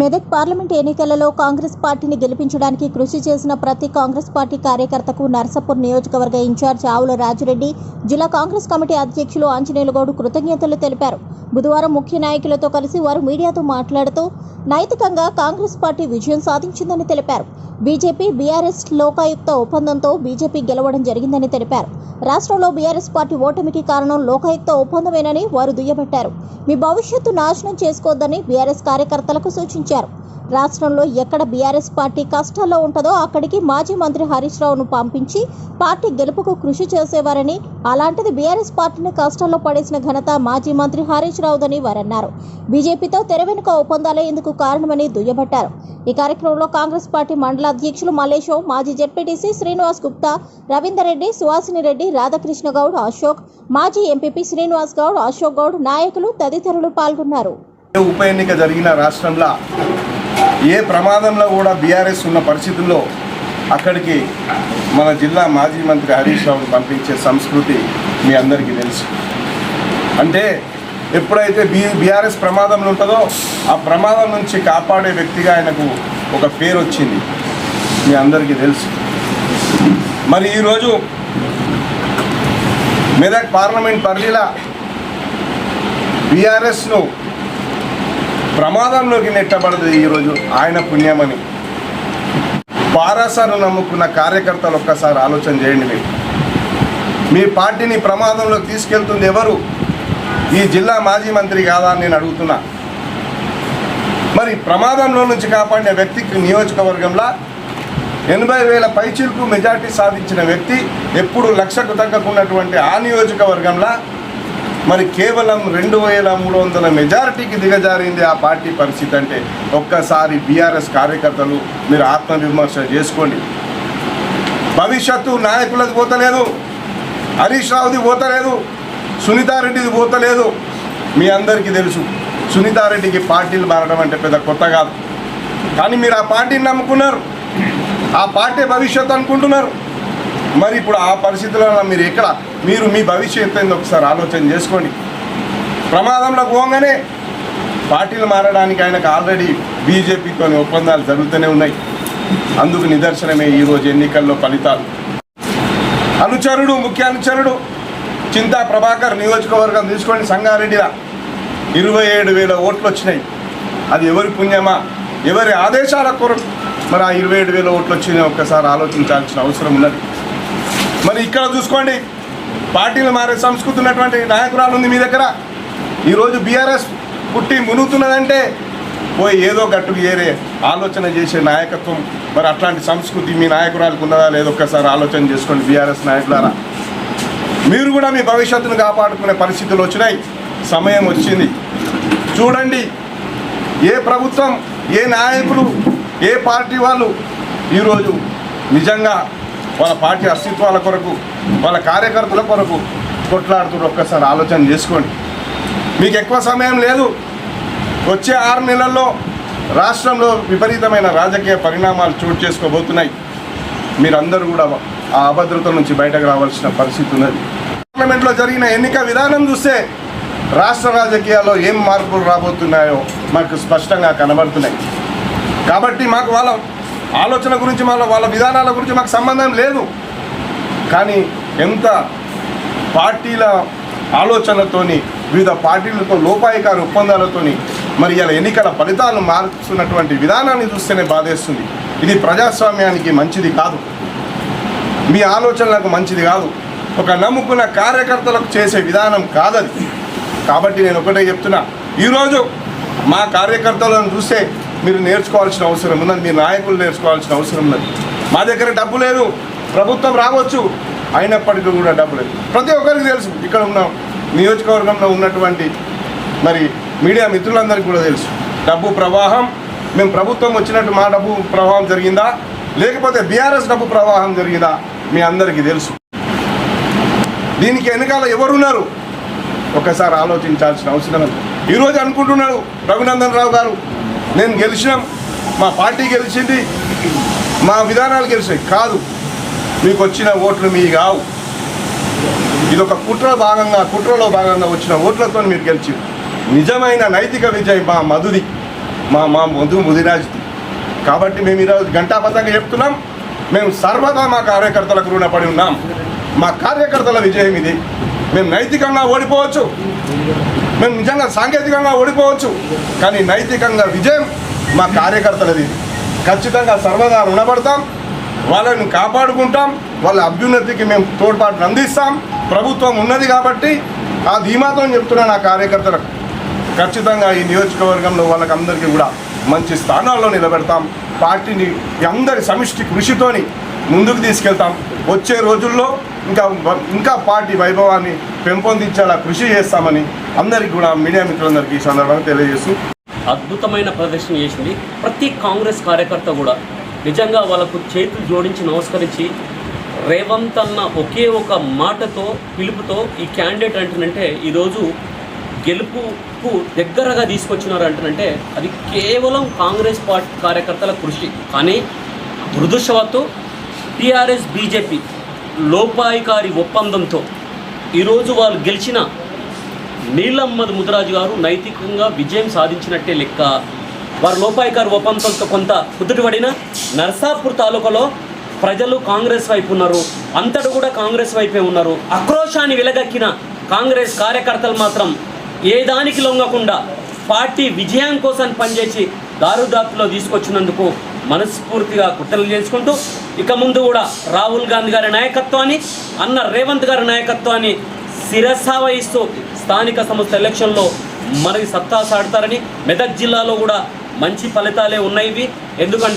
Medak parliament ఎన్నికలలో కాంగ్రెస్ పార్టీని గెలిపించడానికి కృషి చేసిన ప్రతి కాంగ్రెస్ పార్టీ కార్యకర్తకు నర్సపూర్ నియోజకవర్గ ఇన్ఛార్జ్ ఆవుల రాజురెడ్డి జిల్లా కాంగ్రెస్ కమిటీ అధ్యక్షులు ఆంజనేయులగౌడ్ కృతజ్ఞతలు తెలిపారు. బుధవారం ముఖ్య నాయకులతో కలిసి వారు మీడియాతో మాట్లాడుతూ నైతికంగా కాంగ్రెస్ పార్టీ విజయం సాధించిందని తెలిపారు. బీజేపీ బీఆర్ఎస్ లోకాయుక్త ఒప్పందంతో బీజేపీ గెలవడం జరిగిందని తెలిపారు. రాష్ట్రంలో బీఆర్ఎస్ పార్టీ ఓటమికి కారణం లోకాయుక్త ఒప్పందమేనని వారు దుయ్యబట్టారు. మీ భవిష్యత్తు నాశనం చేసుకోవద్దని బీఆర్ఎస్ కార్యకర్తలకు సూచించారు. రాష్ట్రంలో ఎక్కడ బీఆర్ఎస్ పార్టీ కష్టాల్లో ఉంటుందో అక్కడికి మాజీ మంత్రి హరీష్ రావును పంపించి పార్టీ గెలుపుకు కృషి చేసేవారని అలాంటిది బీఆర్ఎస్ పార్టీని కష్టాల్లో పడేసిన ఘనత మాజీ మంత్రి హరీష్ రావుదని వారన్నారు. బీజేపీతో తెర వెనుక ఒప్పందాలే ఇందుకు కారణమని దుయ్యబట్టారు. ఈ కార్యక్రమంలో కాంగ్రెస్ పార్టీ మండల అధ్యక్షులు మల్లేశం మాజీ జెడ్పీటీసీ శ్రీనివాస్ గుప్తా రవీందర్ రెడ్డి సుహాసిని రెడ్డి రాధాకృష్ణ గౌడ్ అశోక్ మాజీ ఎంపీపీ శ్రీనివాస్ గౌడ్ అశోక్ గౌడ్ నాయకులు తదితరులు పాల్గొన్నారు. ఉప ఎన్నిక జరిగిన రాష్ట్రంలో ఏ ప్రమాదంలో కూడా బీఆర్ఎస్ ఉన్న పరిస్థితుల్లో అక్కడికి మన జిల్లా మాజీ మంత్రి హరీష్ రావును పంపించే సంస్కృతి మీ అందరికీ తెలుసు. అంటే ఎప్పుడైతే బీ బీఆర్ఎస్ ప్రమాదంలో ఉంటుందో ఆ ప్రమాదం నుంచి కాపాడే వ్యక్తిగా ఆయనకు ఒక పేరు వచ్చింది. మీ అందరికీ తెలుసు. మరి ఈరోజు మెదక్ పార్లమెంట్ పరిధిలో బీఆర్ఎస్ను ప్రమాదంలోకి నెట్టబడదు ఈరోజు ఆయన పుణ్యమని. పారాసాను నమ్ముకున్న కార్యకర్తలు ఒక్కసారి ఆలోచన చేయండి మీరు. మీ పార్టీని ప్రమాదంలోకి తీసుకెళ్తుంది ఎవరు? ఈ జిల్లా మాజీ మంత్రి కాదా అని నేను అడుగుతున్నా. మరి ప్రమాదంలో నుంచి కాపాడిన వ్యక్తికి నియోజకవర్గంలో ఎనభై వేల పైచిలకు మెజార్టీ సాధించిన వ్యక్తి ఎప్పుడు లక్షకు తగ్గకున్నటువంటి ఆ నియోజకవర్గంలో మరి కేవలం రెండు వేల మూడు వందల మెజారిటీకి దిగజారింది ఆ పార్టీ పరిస్థితి అంటే ఒక్కసారి బీఆర్ఎస్ కార్యకర్తలు మీరు ఆత్మవిమర్శ చేసుకోండి. భవిష్యత్తు నాయకులది పోతలేదు హరీష్ రావుది పోతలేదు సునీతారెడ్డిది పోతలేదు. మీ అందరికీ తెలుసు సునీతారెడ్డికి పార్టీలు మారడం అంటే పెద్ద కొత్త కాదు. కానీ మీరు ఆ పార్టీని నమ్ముకున్నారు ఆ పార్టీ భవిష్యత్తు అనుకుంటున్నారు. మరి ఇప్పుడు ఆ పరిస్థితుల్లో మీరు ఎక్కడ? మీరు మీ భవిష్యత్తు ఏంది ఒకసారి ఆలోచన చేసుకోండి. ప్రమాదంలో పోగానే పార్టీలు మారడానికి ఆయనకు ఆల్రెడీ బీజేపీతో ఒప్పందాలు జరుగుతూనే ఉన్నాయి. అందుకు నిదర్శనమే ఈరోజు ఎన్నికల్లో ఫలితాలు. అనుచరుడు ముఖ్య అనుచరుడు చింతా ప్రభాకర్ నియోజకవర్గం తీసుకోండి సంగారెడ్డిలా. ఇరవై ఏడు వేల ఓట్లు వచ్చినాయి. అది ఎవరి పుణ్యమా? ఎవరి ఆదేశాల కొరకు? మరి ఆ ఇరవై ఏడు వేల ఓట్లు వచ్చినాయి ఒక్కసారి ఆలోచించాల్సిన అవసరం ఉన్నది. మరి ఇక్కడ చూసుకోండి పార్టీలు మారే సంస్కృతి ఉన్నటువంటి నాయకురాలు ఉంది మీ దగ్గర. ఈరోజు బీఆర్ఎస్ పుట్టి మునుగుతున్నదంటే పోయి ఏదో గట్టుకు ఏరే ఆలోచన చేసే నాయకత్వం. మరి అట్లాంటి సంస్కృతి మీ నాయకురాలకు ఉన్నదా లేదో ఒక్కసారి ఆలోచన చేసుకోండి బీఆర్ఎస్ నాయకులారా. మీరు కూడా మీ భవిష్యత్తును కాపాడుకునే పరిస్థితులు వచ్చినాయి. సమయం వచ్చింది. చూడండి ఏ ప్రభుత్వం ఏ నాయకులు ఏ పార్టీ వాళ్ళు ఈరోజు నిజంగా వాళ్ళ పార్టీ అస్తిత్వాల కొరకు వాళ్ళ కార్యకర్తల కొరకు కొట్లాడుతూ ఒక్కసారి ఆలోచన చేసుకోండి. మీకు ఎక్కువ సమయం లేదు. వచ్చే ఆరు నెలల్లో రాష్ట్రంలో విపరీతమైన రాజకీయ పరిణామాలు చోటు చేసుకోబోతున్నాయి. మీరందరూ కూడా ఆ అభద్రత నుంచి బయటకు రావాల్సిన పరిస్థితి ఉన్నది. పార్లమెంట్లో జరిగిన ఎన్నిక విధానం చూస్తే రాష్ట్ర రాజకీయాల్లో ఏం మార్పులు రాబోతున్నాయో మాకు స్పష్టంగా కనబడుతున్నాయి. కాబట్టి మాకు వాళ్ళ ఆలోచన గురించి మన వాళ్ళ విధానాల గురించి మాకు సంబంధం లేదు. కానీ ఎంత పార్టీల ఆలోచనతోని వివిధ పార్టీలతో లోపాయికారి ఒప్పందాలతోని మరి ఇలా ఎన్నికల ఫలితాలను మారుస్తున్నటువంటి విధానాన్ని చూస్తేనే బాధేస్తుంది. ఇది ప్రజాస్వామ్యానికి మంచిది కాదు. మీ ఆలోచనలకు మంచిది కాదు. ఒక నమ్ముకున్న కార్యకర్తలకు చేసే విధానం కాదది. కాబట్టి నేను ఒకటే చెప్తున్నా. ఈరోజు మా కార్యకర్తలను చూస్తే మీరు నేర్చుకోవాల్సిన అవసరం ఉన్నది మీ నాయకులు నేర్చుకోవాల్సిన అవసరం ఉన్నది. మా దగ్గర డబ్బు లేదు ప్రభుత్వం రావచ్చు అయినప్పటికీ కూడా డబ్బు లేదు. ప్రతి ఒక్కరికి తెలుసు ఇక్కడ ఉన్న నియోజకవర్గంలో ఉన్నటువంటి మరి మీడియా మిత్రులందరికీ కూడా తెలుసు. డబ్బు ప్రవాహం మేము ప్రభుత్వం వచ్చినట్టు మా డబ్బు ప్రవాహం జరిగిందా? లేకపోతే బీఆర్ఎస్ డబ్బు ప్రవాహం జరిగిందా? మీ అందరికీ తెలుసు. దీనికి వెనకాల ఎవరున్నారు? ఒకసారి ఆలోచించాల్సిన అవసరం ఉంది ఈరోజు అనుకుంటున్నాడు రఘునందన్ రావు గారు నేను గెలిచినాం మా పార్టీ గెలిచింది మా విధానాలు గెలిచాయి కాదు మీకు వచ్చిన ఓట్లు మీ కావు. ఇది ఒక కుట్ర భాగంగా కుట్రలో భాగంగా వచ్చిన ఓట్లతో మీరు గెలిచి నిజమైన నైతిక విజయం మా మధుది మా మా మధు ముదిరాజ్ది. కాబట్టి మేము ఈరోజు గంటాబద్ధంగా చెప్తున్నాం మేము సర్వదా మా కార్యకర్తలకు రుణపడి ఉన్నాం. మా కార్యకర్తల విజయం ఇది. మేము నైతికంగా ఓడిపోవచ్చు. మేము నిజంగా సాంకేతికంగా ఓడిపోవచ్చు కానీ నైతికంగా విజయం మా కార్యకర్తలది. ఖచ్చితంగా సర్వదా రుణపడతాం వాళ్ళని కాపాడుకుంటాం వాళ్ళ అభ్యున్నతికి మేము తోడ్పాటు అందిస్తాం. ప్రభుత్వం ఉన్నది కాబట్టి ఆ ధీమాతో చెప్తున్నా నా కార్యకర్తలకు. ఖచ్చితంగా ఈ నియోజకవర్గంలో వాళ్ళకి అందరికీ కూడా మంచి స్థానాల్లో నిలబెడతాం. పార్టీని అందరి సమిష్టి కృషితోని ముందుకు తీసుకెళ్తాం. వచ్చే రోజుల్లో ఇంకా ఇంకా పార్టీ వైభవాన్ని పెంపొందించేలా కృషి చేస్తామని అందరికీ కూడా మీడియా మిత్రులందరికీ ఈ సందర్భంగా తెలియజేస్తూ అద్భుతమైన ప్రదర్శన చేసింది ప్రతి కాంగ్రెస్ కార్యకర్త కూడా. నిజంగా వాళ్ళకు చేతులు జోడించి నమస్కరించి రేవంత్ అన్న ఒకే ఒక మాటతో పిలుపుతో ఈ క్యాండిడేట్ అంటున్నంటే ఈరోజు గెలుపుకు దగ్గరగా తీసుకొచ్చినారు అంటున్నంటే అది కేవలం కాంగ్రెస్ పార్టీ కార్యకర్తల కృషి. కానీ దురదృష్టవత్తు టీఆర్ఎస్ బీజేపీ లోపాయికారి ఒప్పందంతో ఈరోజు వాళ్ళు గెలిచిన నీలమ్మద్ ముదిరాజు గారు నైతికంగా విజయం సాధించినట్టే లెక్క. వారు లోపాయికారి ఒప్పందంతో కొంత కుదుటపడిన నర్సాపూర్ తాలూకాలో ప్రజలు కాంగ్రెస్ వైపు ఉన్నారు. అంతటా కూడా కాంగ్రెస్ వైపే ఉన్నారు. ఆక్రోశాన్ని వెలగక్కిన కాంగ్రెస్ కార్యకర్తలు మాత్రం ఏ దానికి లొంగకుండా పార్టీ విజయం కోసం పనిచేసి దారుదాపులో తీసుకొచ్చినందుకు మనస్ఫూర్తిగా కుట్రలు చేసుకుంటూ ఇక ముందు కూడా రాహుల్ గాంధీ గారి నాయకత్వాన్ని అన్న రేవంత్ గారి నాయకత్వాన్ని శిరసా వహిస్తూ స్థానిక సంస్థ ఎలక్షన్లో మనకి సత్తా సాడతారని మెదక్ జిల్లాలో కూడా మంచి ఫలితాలే ఉన్నాయి ఎందుకంటే